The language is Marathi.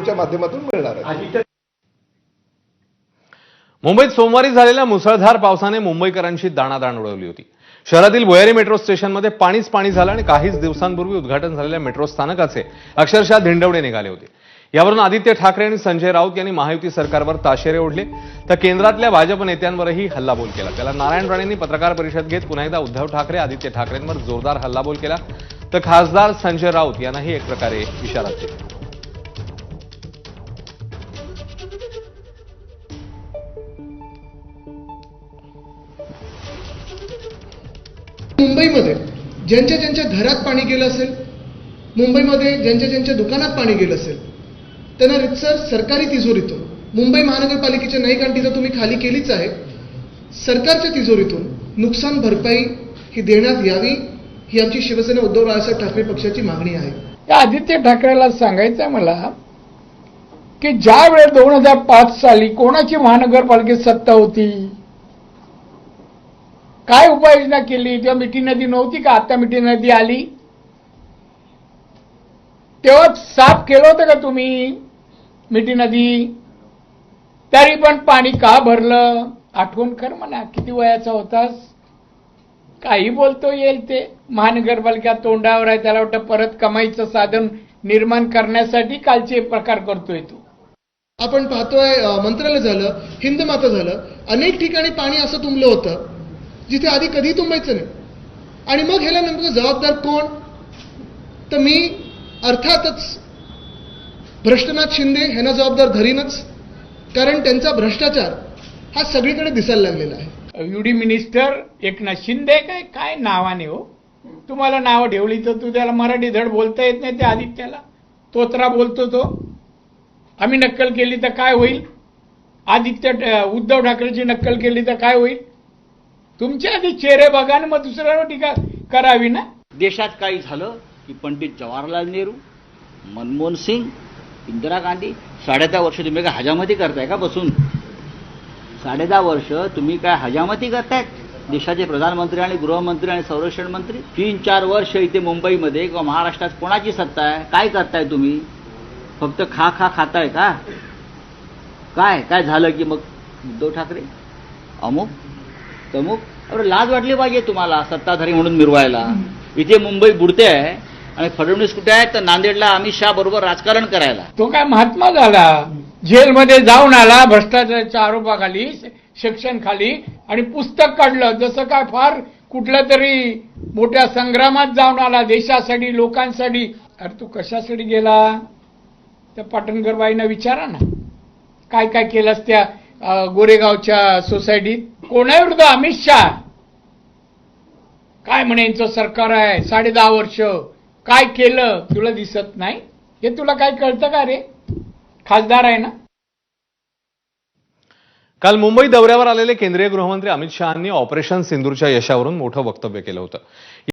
मेट्रोच्या माध्यमातून मिळणार आहे. मुंबईत सोमवारी झालेल्या मुसळधार पावसाने मुंबईकरांची दाणादाण उडवली होती. शहरातील भुयारी मेट्रो स्टेशनमध्ये पाणीच पाणी झालं आणि काहीच दिवसांपूर्वी उद्घाटन झालेल्या मेट्रो स्थानकाचे अक्षरशः धिंडवडे निघाले होते. यावरून आदित्य ठाकरे आणि संजय राऊत यांनी महायुती सरकारवर ताशेरे ओढले. तर केंद्रातल्या भाजप नेत्यांवरही हल्लाबोल केला. त्याला नारायण राणेंनी पत्रकार परिषद घेत पुन्हा एकदा उद्धव ठाकरे आदित्य ठाकरेंवर जोरदार हल्लाबोल केला. तर खासदार संजय राऊत यांनाही एक प्रकारे इशारा दिला. मुंबईमध्ये ज्यांच्या ज्यांच्या घरात पाणी गेलं असेल मुंबईमध्ये ज्यांच्या ज्यांच्या दुकानात पाणी गेलं असेल त्यांना रितसर सरकारी तिजोरीतून मुंबई महानगरपालिकेच्या नाही कारण तिथं तुम्ही खाली केलीच आहे सरकारच्या तिजोरीतून नुकसान भरपाई ही देण्यात यावी ही आमची शिवसेना उद्धव बाळासाहेब ठाकरे पक्षाची मागणी आहे. या आदित्य ठाकरेला सांगायचं आहे मला की ज्या वेळेस दोन हजार पाच साली कोणाची महानगरपालिकेत सत्ता होती? काय उपाययोजना केली? तेव्हा मिठी नदी नव्हती का? आता मिठी नदी आली. तेव्हा साफ केलं होतं का तुम्ही? मिठी नदी. तरी पण पाणी का भरलं? आठवण कर म्हणा किती वयाचा होतास? काही बोलतो येईल ते. महानगरपालिका तोंडावर आहे त्याला वाटतं परत कमाईचं साधन निर्माण करण्यासाठी कालचे प्रकार करतोय तो. आपण पाहतोय मंत्रालय झालं हिंद माता झालं. अनेक ठिकाणी पाणी असं तुंबलं होतं. जिथे आधी कधी तुंबायचं नाही. आणि मग ह्याला नेमकं जबाबदार कोण? तर मी अर्थातच भ्रष्टनाथ शिंदे ह्यांना जबाबदार धरीनच कारण त्यांचा भ्रष्टाचार हा सगळीकडे दिसायला लागलेला आहे. युडी मिनिस्टर एकनाथ शिंदे काय काय नावाने हो? तुम्हाला नावं ठेवली तर तू त्याला मराठी धड बोलता येत नाही त्या आदित्याला. तोत्रा बोलतो तो. आम्ही नक्कल केली तर काय होईल? आदित्य उद्धव ठाकरेची नक्कल केली तर काय होईल? तुमच्या आधी चेहरे बघा आणि मग दुसऱ्यावर टीका करावी ना? देशात काही झालं की पंडित जवाहरलाल नेहरू मनमोहन सिंग इंदिरा गांधी साडे दहा वर्ष तुम्ही काय हजामती करताय का बसून? साडे दहा वर्ष तुम्ही काय हजामती करतायत? देशाचे प्रधानमंत्री आणि गृहमंत्री आणि संरक्षण मंत्री तीन चार वर्ष इथे मुंबईमध्ये किंवा महाराष्ट्रात कोणाची सत्ता आहे? काय करताय तुम्ही? फक्त खा खा खाताय का? काय? काय झालं की मग उद्धव ठाकरे? अमुक? तमुक अरे लाज वाटली पाहिजे तुम्हाला सत्ताधारी म्हणून मिरवायला. इथे मुंबई बुडते आहे आणि फडणवीस कुठे आहे तर नांदेडला अमित शहा बरोबर राजकारण करायला. तो काय महात्मा झाला? जेलमध्ये जाऊन आला भ्रष्टाचाराच्या आरोपाखाली सेक्शन खाली आणि पुस्तक काढलं. जसं काय फार कुठल्या तरी मोठ्या संग्रामात जाऊन आला देशासाठी लोकांसाठी. अरे तू कशासाठी गेला? त्या पाटणकर बाईंना विचारा ना. काय काय केलंस त्या गोरेगावच्या सोसायटीत कोणाविरुद्ध अमित शहा? काय म्हणे यांचं सरकार आहे साडे दहा वर्ष. काय केलं तुला दिसत नाही? हे तुला काय कळतं का रे? खासदार आहे ना? काल मुंबई दौऱ्यावर आलेले केंद्रीय गृहमंत्री अमित शहानी ऑपरेशन सिंदूरच्या यशावरून मोठं वक्तव्य केलं होतं.